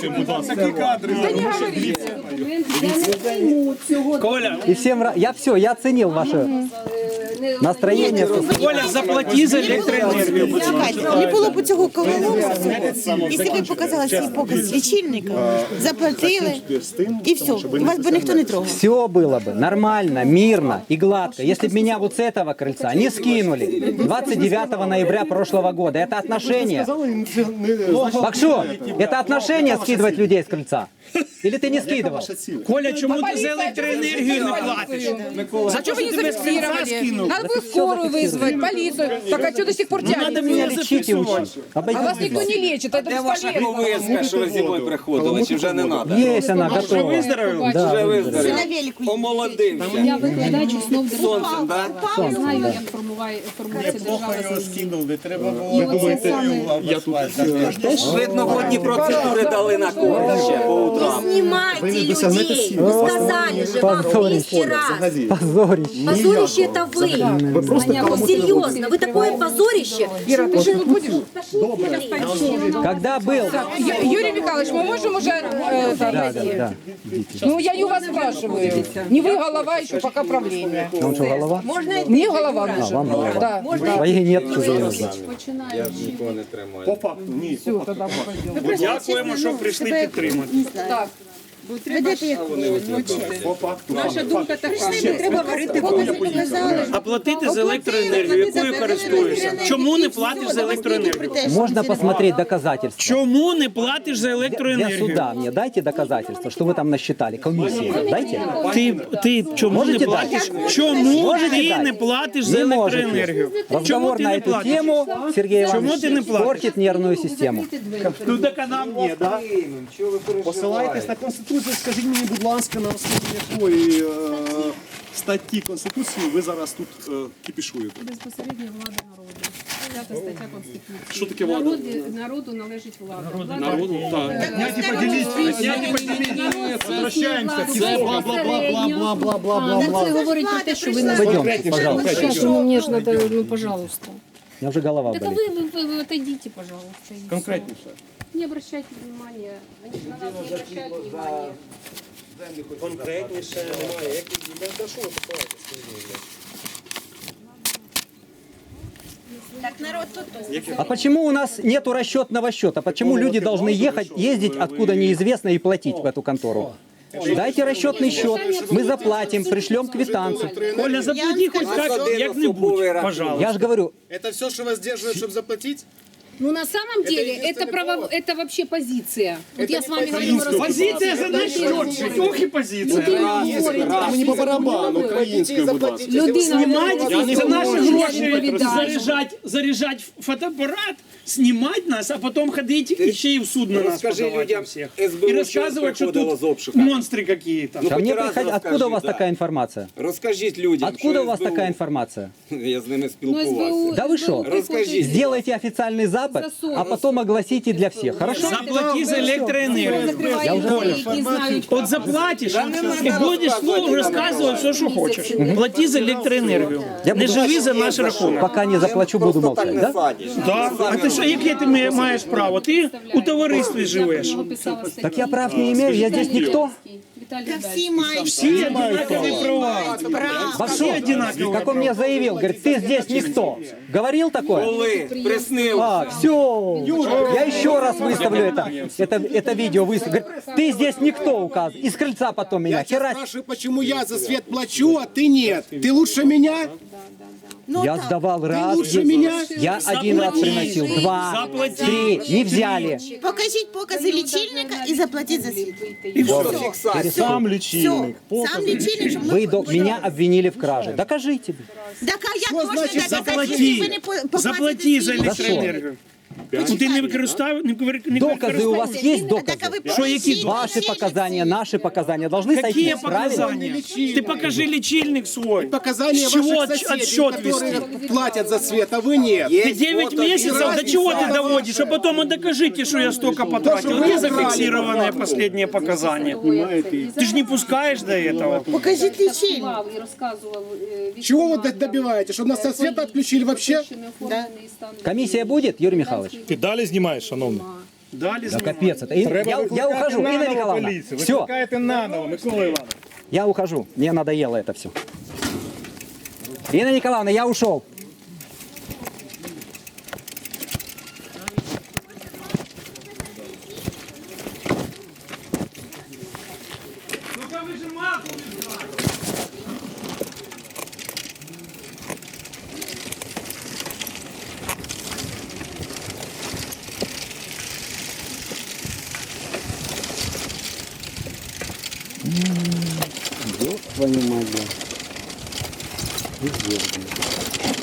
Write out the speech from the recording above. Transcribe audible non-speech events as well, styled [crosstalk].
Такі кадри. Коля, И всем ра- я все, я оценил ваше настроение. Коля, заплати за електроенергію. будь ласка. Чекайте, не було б цього колонову, якщо ви показали свій показ лічильника, заплатили, і все, і вас би ніхто не трогав. Все было бы нормально, мирно и гладко, если бы меня вот с этого крыльца не скинули 29 ноября прошлого года. Это отношение. Бакшу, это отношение скидывать людей с крыльца? Или ты не скидывал? Коля, чому ти за електроенергію не платиш? За що Вы не тебе з крильця зафиксировали. скинув? Надо было скорую вызвать, полицию. Так а что до сих пор Надо тянете? Меня было лечить и зафиксировать. учить. А вас Обойдите. никто не лечит, это Де ваша бесполезно. повестка, що ви зимою приходили, чи вже не треба? Есть она Вже готова. виздоровів? Да, Вже Що виздоровів? на велику їздили. Омолодився. Я викладач основ держави. Сонцем, так? Я знаю, як формуває, формується держава. Його скинули, треба І було оце саме я тут Видно, водні процедури дали на корище по утрам. Снимайте людей. Вы сказали же вам Позорище. 200 раз. Позорище. Позорище это вы. Ну, серьезно, вы такое позорище. Ира, ты что, будешь? Когда был? Ю- Юрий Михайлович, мы можем уже э, это, Да, да, отойти? да. Ну, я не у вас спрашиваю. Не вы голова, еще пока правление. Он что, голова? Мне голова нужна. вам голова. Да. Своей нет, что за ерунда. починає. Нікого не тримаю. по факту. Ні. Дякуємо, що прийшли підтримати. Так. Ведете як По. Наша думка така. треба варити покази показали. А платити за електроенергію, якою користуєшся? Чому не платиш за електроенергію? Можно посмотреть доказательства. Чому не платиш за Для електроенергію? суда мне дайте доказательства, что вы там насчитали. Комиссии дайте. Ти, ти чому Можете не платиш? Чому Можете ти дати? не платиш за Не електроенергію? Чому Разговор ти на не эту платиш? тему Сергей Чому Иванович ти не платиш? портит нервную систему. Ну так а нам ні, да? Посилайтесь на Конституцію, скажіть мені, будь ласка, на основі якої е, статті Конституції ви зараз тут е, кіпішуєте? Безпосередньо влада народу. П'ята стаття Конституції. Що таке влада? Народі, народу належить влада. Влада- Народу? Так. Возвращаемся. Це бла-бла-бла-бла-бла-бла-бла-бла. Це говорить про те, що ви не Пойдемте, пожалуйста. Сейчас, ну мне же надо, ну пожалуйста. У меня уже голова Так а болит. вы, вы, вы отойдите, пожалуйста. и всё. Конкретніше. Не обращайте внимания. Они же на нас не обращают внимания. Конкретніше немає. Як ви що ви посилаєте? Так народ тут. А почему у нас нету расчетного счета? Почему люди должны ехать, ездить откуда неизвестно и платить в эту контору? Дайте расчетный счет, мы заплатим, пришлем квитанцию. Коля, заплати хоч як, як-небудь, пожалуйста. Я же говорю, Это все, що вас держит, щоб заплатити? Ну на самом деле это, право, это вообще позиция. Вот я с вами говорю. Позиція за нас чітче, ох і позиція. Мені по барабану, українською, будь ласка. Людина Знімати говорить, за наші гроші, відповідальність. заряджати, заряджати фотоапарат, знімати нас, а потім ходити і ще й в суд на нас Розкажи подавати людям, всіх. СБУ І розказувати, що приходило тут з обшука. монстри какие-то. Ну, ко хоть мне раз приходят, расскажи, откуда у вас да. такая информация? Розкажіть людям, Откуда що у вас СБУ. такая информация? [laughs] Я з ними Ну, спілкувався. СБУ, Да вы СБУ шо? Расскажите. Сделайте официальный запад, а потом огласите для всех. Хорошо? Заплати за електроенергію. Закривають, не знають. От заплатиш і будеш слово розказувати все, що хочеш. Плати за електроенергію. Я Не буду- живи за наш рахунок. Пока не заплачу, буду молчать, да? Да? А ти що, яке ти ма- маєш право? Ти у товаристві живеш. Так я прав не имею, я здесь никто. Віталій Та всі мають. Всі одинакові права. Бакшо, одинаковые. как он мне заявил, говорит, ты здесь никто. Говорил такое? Коли приснив. А, все. Я еще раз выставлю это, это, это видео. Выставлю. Говорит, ты здесь никто указан. Из крыльца потом меня. Я тебя Херать. спрашиваю, почему я за свет плачу, а ты нет? Ты лучше меня? Я сдавал раз. лучше меня? Я один раз приносил. Два, Заплати. три. Не взяли. Покажіть покази лічильника і заплатіть за світ. І все, фіксація. Сам Все, лічильник. сам лічильник, щоб Вы до- меня обвинили в краже. Докажите. Так а як можна значить доказати, якщо ви Заплати. не по- поплатите Заплати за свій лічильник? електроенергію. Ну, ти не використав, не викор- не Доказы у вас використовуєш? есть Так а ви доказы? Що, які покажіть Ваши лічильник показания, свій. наши показания должны Какие сойтись, правильно? показания? Ты покажи личильник свой. Показания С чего ваших от- соседей, отсчет вести? которые платят за свет, а вы нет. Ты 9 месяцев, до чего ты доводишь, а потом и докажите, что я столько потратил. Где зафиксированные последние показания? Ты же не пускаешь до этого. Покажіть лічильник. і розказував е, від Чего вы влади, добиваєте? Чтобы нас от света отключили вообще? що не оформлений стан. Комиссия будет, Юрий Михайлович? Ти далі знімаєш, шановний? Дали Да заниматься. капец это. И я, я ухожу, Инна Николаевна. Все, Викликайте наново, Микола Іванович. я ухожу. Мне надоело это все. Инна Николаевна, я ушел. твою мать, блядь. Пиздец.